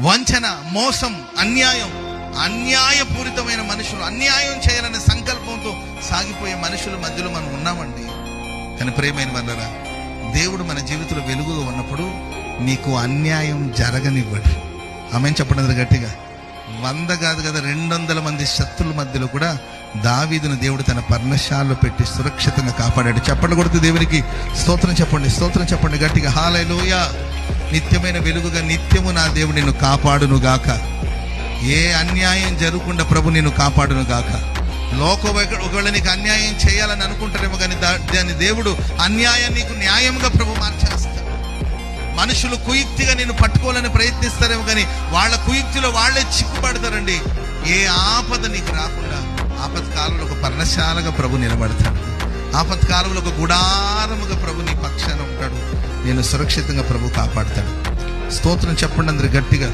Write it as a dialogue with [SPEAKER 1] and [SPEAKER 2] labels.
[SPEAKER 1] వంచన మోసం అన్యాయం అన్యాయపూరితమైన మనుషులు అన్యాయం చేయాలనే సంకల్పంతో సాగిపోయే మనుషుల మధ్యలో మనం ఉన్నామండి. కానీ ప్రేమైన వల్లరా దేవుడు మన జీవితంలో వెలుగుగా ఉన్నప్పుడు మీకు అన్యాయం జరగనివ్వడు. ఆమె చెప్పడం గట్టిగా. వంద కాదు కదా రెండు వందల మంది శత్రుల మధ్యలో కూడా దావీదును దేవుడు తన పర్ణశాలలో పెట్టి సురక్షితంగా కాపాడాడు. చెప్పండి కొడుతూ దేవునికి స్తోత్రం చెప్పండి స్తోత్రం చెప్పండి గట్టిగా. హాలలోయ నిత్యమైన వెలుగుగా నిత్యము నా దేవుడు నిన్ను కాపాడును గాక ఏ అన్యాయం జరగకుండా ప్రభు నిన్ను కాపాడును గాక లోకం ఒకవేళ నీకు అన్యాయం చేయాలని అనుకుంటారేమో కానీ దాని దేవుడు అన్యాయం నీకు న్యాయంగా ప్రభు మార్చేస్తాడు. మనుషులు కుయుక్తిగా నేను పట్టుకోవాలని ప్రయత్నిస్తారేమో కానీ వాళ్ళ కుయుక్తిలో వాళ్ళే చిక్కుపడతారండి. ఏ ఆపద నీకు రాకుండా ఆపత్కాలంలో కాలంలో ఒక పర్ణశాలగా ప్రభు నిలబడతాడు. ఆపద కాలంలో ఒక గుడారముగా ప్రభు నీ పక్క నేను సురక్షితంగా ప్రభు కాపాడతాడు. స్తోత్రం చెప్పండి అందరు గట్టిగా.